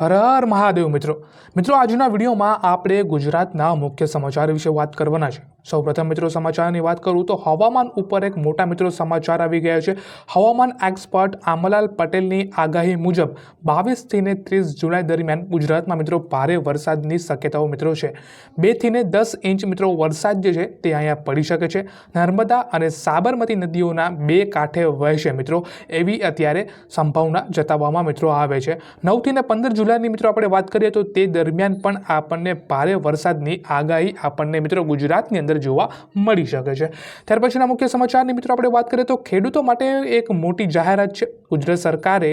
હર હર મહાદેવ મિત્રો. મિત્રો, આજના વિડીયોમાં આપણે ગુજરાતના મુખ્ય સમાચાર વિશે વાત કરવાના છે. સૌપ્રથમ મિત્રો સમાચારની વાત કરું તો હવામાન ઉપર એક મોટા મિત્રો સમાચાર આવી ગયા છે. હવામાન એક્સપર્ટ આમલાલ પટેલની આગાહી મુજબ બાવીસથી ને ત્રીસ જુલાઈ દરમિયાન ગુજરાતમાં મિત્રો ભારે વરસાદની શક્યતાઓ મિત્રો છે. બેથી ને દસ ઇંચ મિત્રો વરસાદ જે છે તે અહીંયા પડી શકે છે. નર્મદા અને સાબરમતી નદીઓના બે કાંઠે વહેશે મિત્રો. એવી અત્યારે સંભાવના જતાવવામાં મિત્રો આવે છે. નવથી ને પંદર જુલાઈની મિત્રો આપણે વાત કરીએ તો તે દરમિયાન પણ આપણને ભારે વરસાદની આગાહી આપણને મિત્રો ગુજરાતની અંદર જોવા મળી શકે છે. ત્યાર પછીના મુખ્ય સમાચારની મિત્રો આપણે વાત કરીએ તો ખેડૂતો માટે એક મોટી જાહેરાત છે. ગુજરાત સરકારે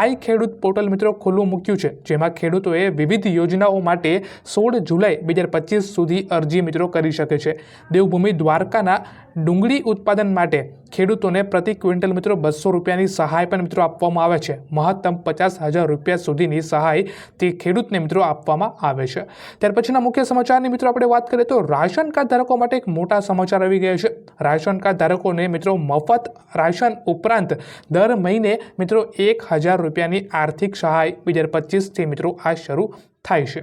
આઈ ખેડૂત પોર્ટલ મિત્રો ખુલ્લું મૂક્યું છે, જેમાં ખેડૂતોએ વિવિધ યોજનાઓ માટે સોળ જુલાઈ બે હજાર પચીસ સુધી અરજી મિત્રો કરી શકે છે. દેવભૂમિ દ્વારકાના ડુંગળી ઉત્પાદન માટે ખેડૂતોને પ્રતિ ક્વિન્ટલ મિત્રો બસો રૂપિયાની સહાય પણ મિત્રો આપવામાં આવે છે. મહત્તમ પચાસ હજાર રૂપિયા સુધીની સહાય તે ખેડૂતને મિત્રો આપવામાં આવે છે. ત્યાર પછીના મુખ્ય સમાચારની મિત્રો આપણે વાત કરીએ તો રાશન કાર્ડ ધારકો માટે એક મોટા સમાચાર આવી ગયા છે. રાશન કાર્ડ ધારકોને મિત્રો મફત રાશન ઉપરાંત દર મહિને મિત્રો એક હજાર રૂપિયાની આર્થિક સહાય બે હજાર પચીસથી મિત્રો આ શરૂ થાય છે.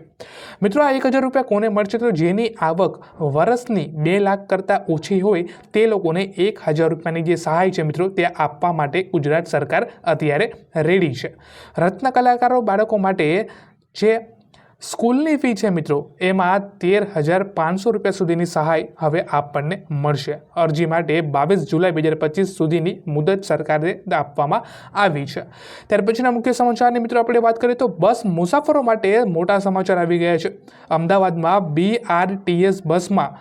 મિત્રો આ એક હજાર રૂપિયા કોને મળશે તો જેની આવક વર્ષની બે લાખ કરતાં ઓછી હોય તે લોકોને એક હજાર રૂપિયાની જે સહાય છે મિત્રો તે આપવા માટે ગુજરાત સરકાર અત્યારે રેડી છે. રત્ન કલાકારો બાળકો માટે જે સ્કૂલની ફી છે મિત્રો, એમાં તેર હજાર પાંચસો રૂપિયા સુધીની સહાય હવે આપણને મળશે. અરજી માટે બાવીસ જુલાઈ બે હજાર પચીસ સુધીની મુદત સરકારે આપવામાં આવી છે. ત્યાર પછીના મુખ્ય સમાચારની મિત્રો આપણે વાત કરીએ તો બસ મુસાફરો માટે મોટા સમાચાર આવી ગયા છે. અમદાવાદમાં બીઆરટીએસ બસમાં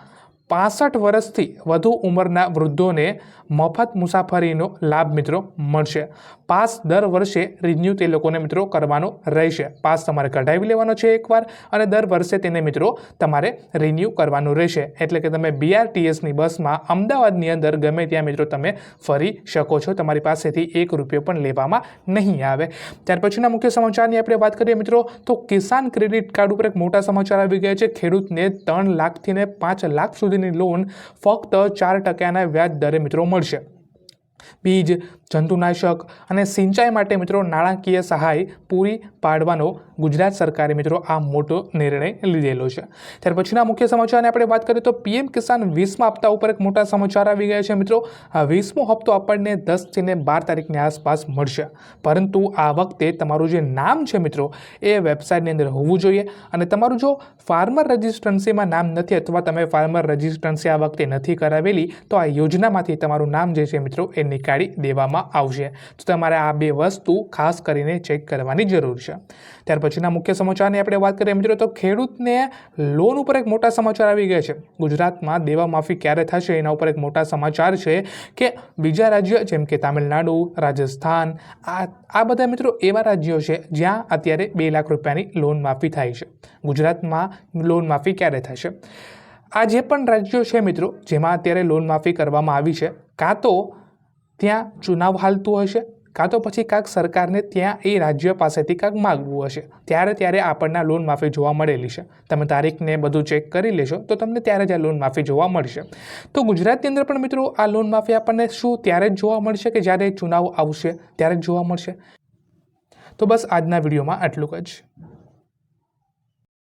પાસઠ વર્ષથી વધુ ઉંમરના વૃદ્ધોને મફત મુસાફરીનો લાભ મિત્રો મળશે. પાસ દર વર્ષે રિન્યૂ તે લોકોને મિત્રો કરવાનો રહેશે. પાસ તમારે કઢાવી લેવાનો છે એકવાર અને દર વર્ષે તેને મિત્રો તમારે રિન્યૂ કરવાનું રહેશે. એટલે કે તમે બીઆરટીએસની બસમાં અમદાવાદની અંદર ગમે ત્યાં મિત્રો તમે ફરી શકો છો. તમારી પાસેથી એક રૂપિયો પણ લેવામાં નહીં આવે. ત્યાર પછીના મુખ્ય સમાચારની આપણે વાત કરીએ મિત્રો, તો કિસાન ક્રેડિટ કાર્ડ ઉપર એક મોટા સમાચાર આવી ગયા છે. ખેડૂતને ત્રણ લાખથી ને પાંચ લાખ સુધીની લોન ફક્ત ચાર ટકાના વ્યાજ દરે મિત્રો મળશે. બીજ, જંતુનાશક અને સિંચાઈ માટે મિત્રો નાણાકીય સહાય પૂરી પાડવાનો ગુજરાત સરકારે મિત્રો આ મોટો નિર્ણય લીધેલો છે. ત્યાર પછીના મુખ્ય સમાચારની આપણે વાત કરીએ તો પીએમ કિસાન વીસમા હપ્તા ઉપર એક મોટા સમાચાર આવી ગયા છે મિત્રો. આ વીસમો હપ્તો આપણને દસથી ને બાર તારીખની આસપાસ મળશે. પરંતુ આ વખતે તમારું જે નામ છે મિત્રો, એ વેબસાઇટની અંદર હોવું જોઈએ. અને તમારું જો ફાર્મર રજિસ્ટ્રન્સીમાં નામ નથી અથવા તમે ફાર્મર રજિસ્ટ્રન્સી આ વખતે નથી કરાવેલી, તો આ યોજનામાંથી તમારું નામ જે છે મિત્રો, એ નીકાળી દેવામાં આવશે. તો તમારે આ બે વસ્તુ ખાસ કરીને ચેક કરવાની જરૂર છે. ત્યાર પછીના મુખ્ય સમાચારની આપણે વાત કરીએ મિત્રો, તો ખેડૂતને લોન ઉપર એક મોટા સમાચાર આવી ગયા છે. ગુજરાતમાં દેવા માફી ક્યારે થશે? એના ઉપર એક મોટા સમાચાર છે કે બીજા રાજ્ય જેમ કે તામિલનાડુ, રાજસ્થાન, આ આ બધા મિત્રો એવા રાજ્યો છે જ્યાં અત્યારે બે લાખ રૂપિયાની લોન માફી થાય છે. ગુજરાતમાં લોન માફી ક્યારે થશે? આ જે પણ રાજ્યો છે મિત્રો, જેમાં અત્યારે લોન માફી કરવામાં આવી છે, કાં તો ત્યાં ચુનાવ હાલતું હશે કાં તો પછી કાંક સરકારને ત્યાં એ રાજ્ય પાસેથી કાંક માગવું હશે. ત્યારે ત્યારે આપણને લોન માફી જોવા મળેલી છે. તમે તારીખને બધું ચેક કરી લેશો તો તમને ત્યારે જ આ લોન માફી જોવા મળશે. તો ગુજરાતની અંદર પણ મિત્રો આ લોન માફી આપણને શું ત્યારે જ જોવા મળશે કે જ્યારે ચુનાવ આવશે ત્યારે જ જોવા મળશે? તો બસ આજના વિડીયોમાં આટલું જ.